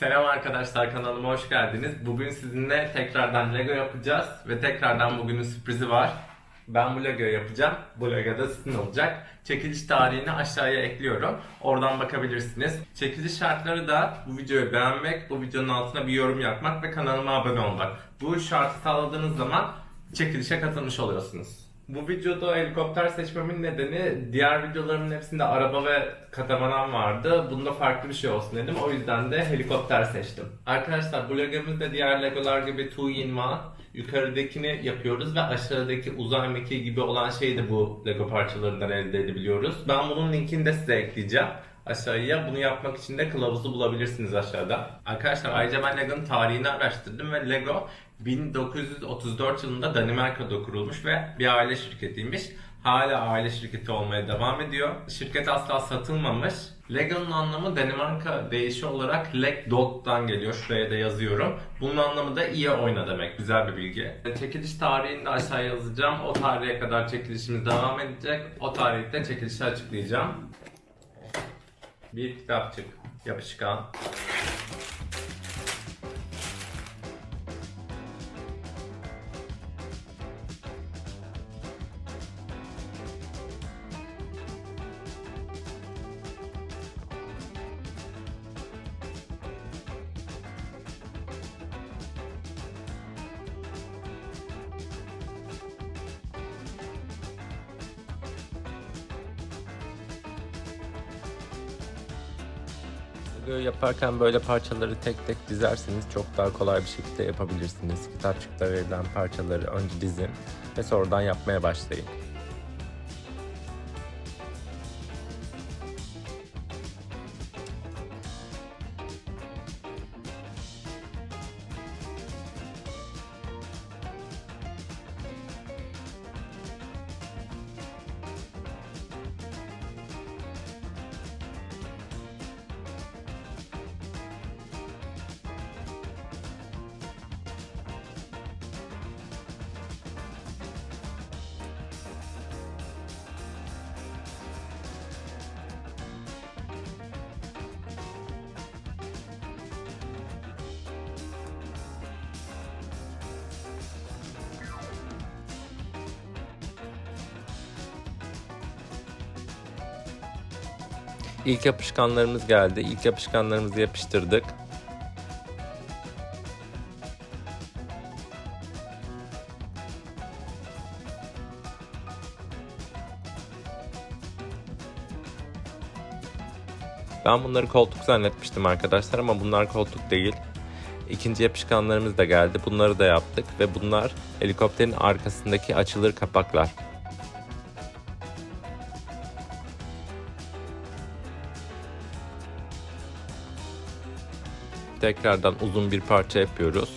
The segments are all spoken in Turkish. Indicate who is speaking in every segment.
Speaker 1: Selam arkadaşlar kanalıma hoş geldiniz. Bugün sizinle tekrardan Lego yapacağız ve tekrardan bugünün sürprizi var. Ben bu Lego'yu yapacağım. Bu Lego da sizin olacak. Çekiliş tarihini aşağıya ekliyorum. Oradan bakabilirsiniz. Çekiliş şartları da bu videoyu beğenmek, bu videonun altına bir yorum yapmak ve kanalıma abone olmak. Bu şartı sağladığınız zaman çekilişe katılmış oluyorsunuz. Bu videoda helikopter seçmemin nedeni diğer videolarımın hepsinde araba ve katamaran vardı. Bunda farklı bir şey olsun dedim. O yüzden de helikopter seçtim. Arkadaşlar bu Legomuz da diğer Legolar gibi 2 in 1. Yukarıdakini yapıyoruz ve aşağıdaki uzay mekiği gibi olan şeyi de bu Lego parçalarından elde edebiliyoruz. Ben bunun linkini de size ekleyeceğim aşağıya. Bunu yapmak için de kılavuzu bulabilirsiniz aşağıda. Arkadaşlar ayrıca ben Lego'nun tarihini araştırdım ve Lego 1934 yılında Danimarka'da kurulmuş ve bir aile şirketiymiş. Hala aile şirketi olmaya devam ediyor. Şirket asla satılmamış. Lego'nun anlamı Danimarka deyişi olarak Leg Dog'dan geliyor. Şuraya da yazıyorum. Bunun anlamı da iyi oyna demek. Güzel bir bilgi. Çekiliş tarihini de aşağıya yazacağım. O tarihe kadar çekilişimiz devam edecek. O tarihte çekilişi açıklayacağım. Bir kitapçık yapışkan. Lego'yu yaparken böyle parçaları tek tek dizerseniz çok daha kolay bir şekilde yapabilirsiniz. Kitapçıkta verilen parçaları önce dizin ve sonradan yapmaya başlayın. İlk yapışkanlarımız geldi. İlk yapışkanlarımızı yapıştırdık. Ben bunları koltuk zannetmiştim arkadaşlar ama bunlar koltuk değil. İkinci yapışkanlarımız da geldi. Bunları da yaptık ve bunlar helikopterin arkasındaki açılır kapaklar. Tekrardan uzun bir parça yapıyoruz.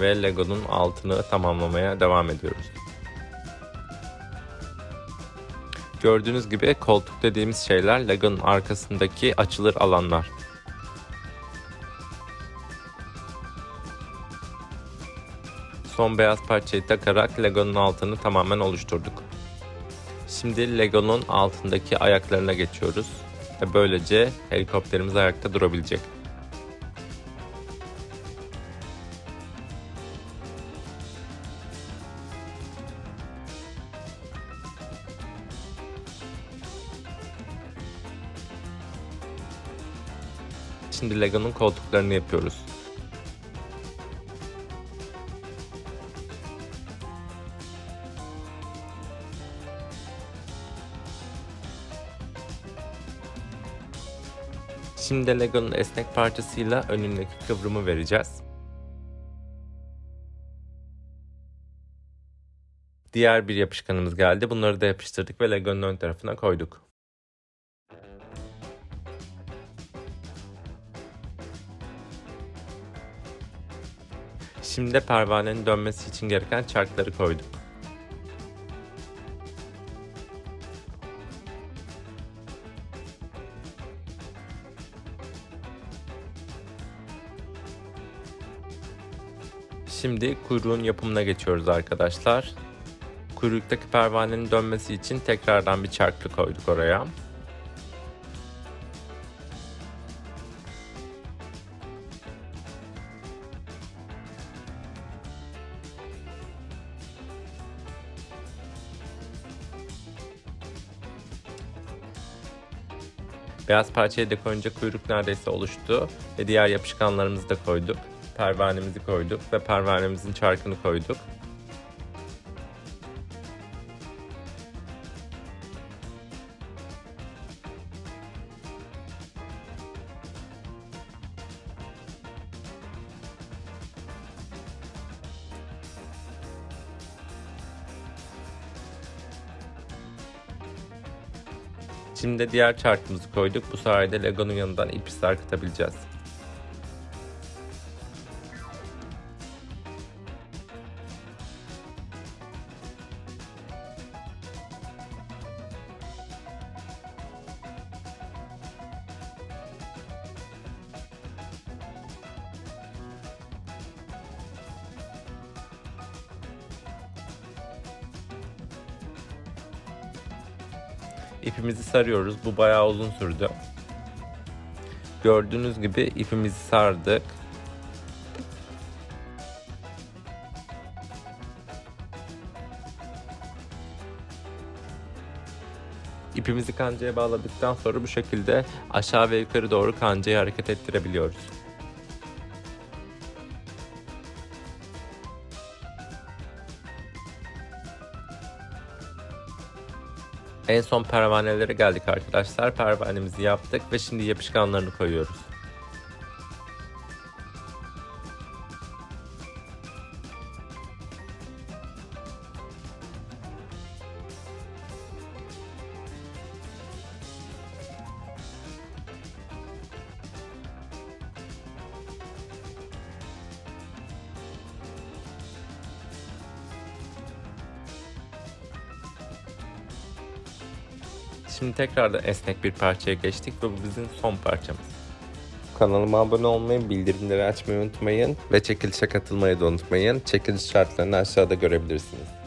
Speaker 1: Ve Lego'nun altını tamamlamaya devam ediyoruz. Gördüğünüz gibi koltuk dediğimiz şeyler Lego'nun arkasındaki açılır alanlar. Son beyaz parçayı takarak Lego'nun altını tamamen oluşturduk. Şimdi Lego'nun altındaki ayaklarına geçiyoruz ve böylece helikopterimiz ayakta durabilecek. Şimdi Lego'nun koltuklarını yapıyoruz. Şimdi Lego'nun esnek parçasıyla önündeki kıvrımı vereceğiz. Diğer bir yapışkanımız geldi. Bunları da yapıştırdık ve Lego'nun ön tarafına koyduk. Şimdi pervanenin dönmesi için gereken çarkları koyduk. Şimdi kuyruğun yapımına geçiyoruz arkadaşlar. Kuyruktaki pervanenin dönmesi için tekrardan bir çarklı koyduk oraya. Beyaz parçayı da koyunca kuyruk neredeyse oluştu ve diğer yapışkanlarımızı da koyduk. Pervanemizi koyduk ve pervanemizin çarkını koyduk. Şimdi diğer çarkımızı koyduk. Bu sayede Lego'nun yanından ip sarkıtabileceğiz. İpimizi sarıyoruz. Bu bayağı uzun sürdü. Gördüğünüz gibi ipimizi sardık. İpimizi kancaya bağladıktan sonra bu şekilde aşağı ve yukarı doğru kancayı hareket ettirebiliyoruz. En son pervanelere geldik arkadaşlar. Pervanemizi yaptık ve şimdi yapışkanlarını koyuyoruz. Şimdi tekrar da esnek bir parçaya geçtik ve bu bizim son parçamız. Kanalıma abone olmayı, bildirimleri açmayı unutmayın ve çekilişe katılmayı da unutmayın. Çekiliş şartlarını aşağıda görebilirsiniz.